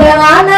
ಭವಾನ